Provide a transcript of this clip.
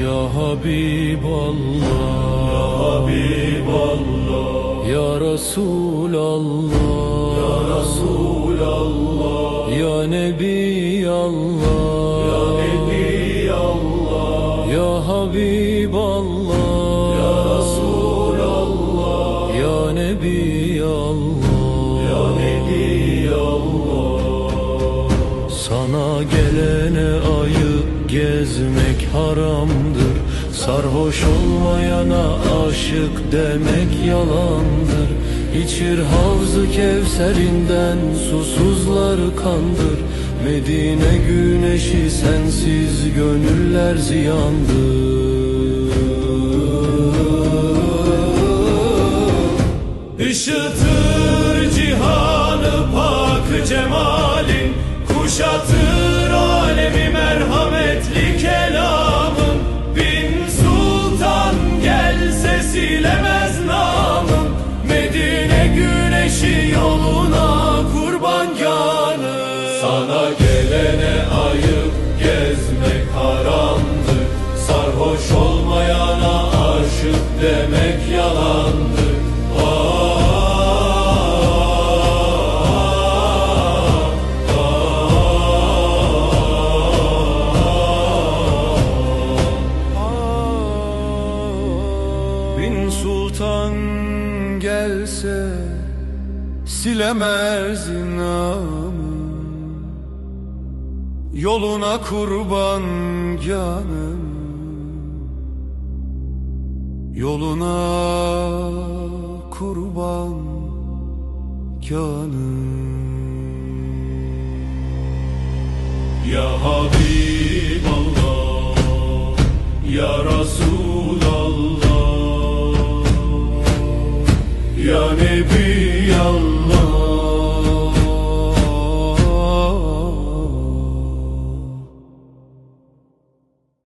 Ya Habiballah. Ya Habiballah. Ya Resulallah. Ya Resulallah. Ya Nebi Allah Ya Nebi Allah Ya Habiballah. Ya Resulallah. Ya Nebi Allah Ya Nebi Allah sana gelene ayıp gezmek haramdır. Sarhoş olmayana aşık demek yalandır. İçir havzı kevserinden susuzları kandır. Medine güneşi sensiz gönüller ziyandır. Işıtır cihanı pak cemalin Kuşatır alemi merhametli kelamın Bin sultan gelse silemez namın Medine güneşi yoluna kurban canı Sana gelene ayıp sultan gelse silemez namı Yoluna kurban canım Yoluna kurban canım Ya Habiballah Ya Resulallah Ya Nebi Allah